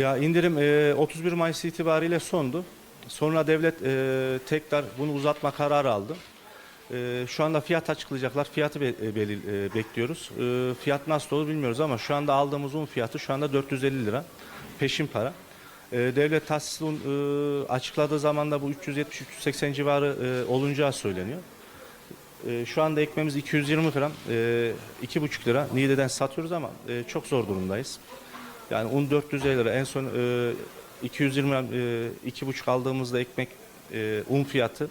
Ya indirim e, 31 Mayıs itibariyle sondu. Sonra devlet e, tekrar bunu uzatma kararı aldı. E, şu anda fiyat açıklayacaklar. Fiyatı be- e, belir- e, bekliyoruz. E, fiyat nasıl olur bilmiyoruz ama şu anda aldığımız un fiyatı şu anda 450 lira. Peşin para. E, devlet tahsisli un e, açıkladığı zaman da bu 370-380 civarı e, olacağı söyleniyor. E, şu anda ekmeğimiz 220 gram, e, 2,5 lira. Niğde'den satıyoruz ama e, çok zor durumdayız. Yani un 450 lira. En son e, 220 gram, e, 2,5 aldığımızda ekmek e, un fiyatı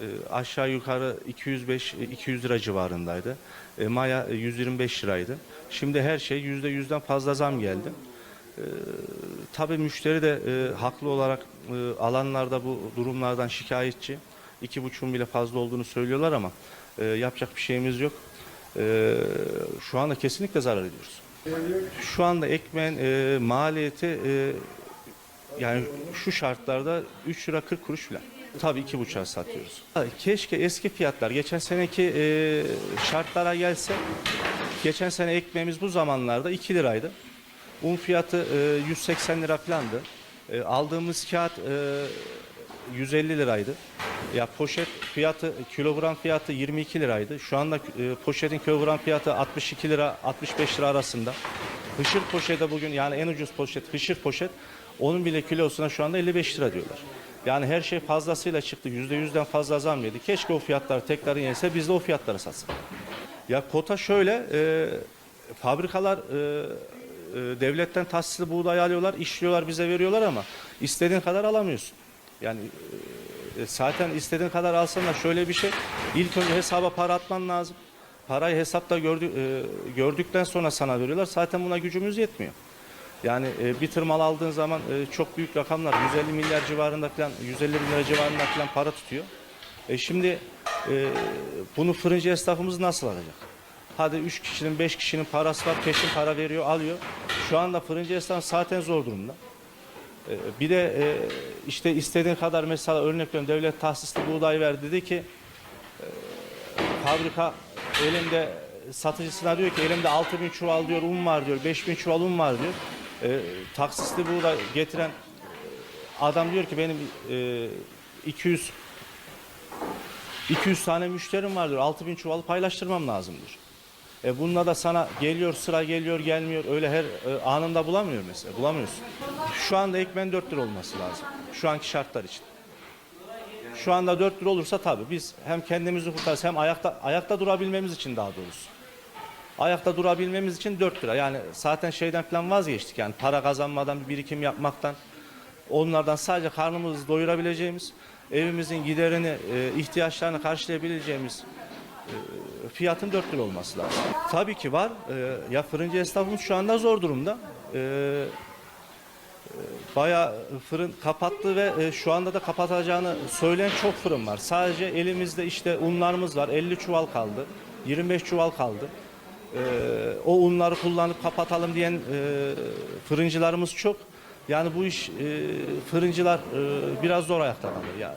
e, aşağı yukarı 205-200 lira civarındaydı. E, maya e, 125 liraydı. Şimdi her şey %100'den fazla zam geldi. E, tabii müşteri de e, haklı olarak e, alanlarda bu durumlardan şikayetçi. 2,5'un bile fazla olduğunu söylüyorlar ama e, yapacak bir şeyimiz yok. E, şu anda kesinlikle zarar ediyoruz. Şu anda ekmeğin e, maliyeti e, yani şu şartlarda 3 lira 40 kuruş falan. Tabii iki buçuğa satıyoruz. Keşke eski fiyatlar geçen seneki e, şartlara gelse. Geçen sene ekmeğimiz bu zamanlarda 2 liraydı. Un fiyatı e, 180 lira falandı. E, aldığımız kağıt e, 150 liraydı. Ya poşet fiyatı kilogram fiyatı 22 liraydı. Şu anda e, poşetin kilogram fiyatı 62 lira 65 lira arasında. Hışır poşete bugün yani en ucuz poşet hışır poşet onun bile kilosuna şu anda 55 lira diyorlar. Yani her şey fazlasıyla çıktı. %100'den fazla zam yedi. Keşke o fiyatlar tekrar yense biz de o fiyatlara satsak. Ya kota şöyle e, fabrikalar e, e, devletten tahsisli buğday alıyorlar, işliyorlar, bize veriyorlar ama istediğin kadar alamıyorsun. Yani e, zaten istediğin kadar alsan da şöyle bir şey. İlk önce hesaba para atman lazım. Parayı hesapta gördü, e, gördükten sonra sana veriyorlar. Zaten buna gücümüz yetmiyor. Yani e, bir tır mal aldığın zaman çok büyük rakamlar 150 milyar civarında falan 150 bin lira civarında falan para tutuyor. E şimdi bunu fırıncı esnafımız nasıl alacak? Hadi 3 kişinin 5 kişinin parası var peşin para veriyor alıyor. Şu anda fırıncı esnaf zaten zor durumda. E, bir de e, işte istediğin kadar mesela örnek veriyorum devlet tahsisli buğday ver dedi ki e, fabrika elimde satıcısına diyor ki elimde 6000 çuval diyor un var diyor 5000 çuval un var diyor. E, taksisli buğday getiren adam diyor ki benim e, 200 200 tane müşterim var diyor. 6000 çuvalı paylaştırmam lazım diyor. E bununla da sana geliyor sıra geliyor gelmiyor öyle her e, anında bulamıyor mesela bulamıyorsun. Şu anda ekmeğin 4 lira olması lazım. Şu anki şartlar için. Şu anda 4 lira olursa tabii biz hem kendimizi kurtarız hem ayakta ayakta durabilmemiz için daha doğrusu. Ayakta durabilmemiz için 4 lira. Yani zaten şeyden falan vazgeçtik. Yani para kazanmadan bir birikim yapmaktan. Onlardan sadece karnımızı doyurabileceğimiz, evimizin giderini, e, ihtiyaçlarını karşılayabileceğimiz fiyatın 4 lira olması lazım. Tabii ki var. E, ya fırıncı esnafımız şu anda zor durumda. E, Bayağı fırın kapattı ve e, şu anda da kapatacağını söyleyen çok fırın var. Sadece elimizde işte unlarımız var. 50 çuval kaldı. 25 çuval kaldı. E, o unları kullanıp kapatalım diyen e, fırıncılarımız çok. Yani bu iş e, fırıncılar e, biraz zor ayakta kalır yani.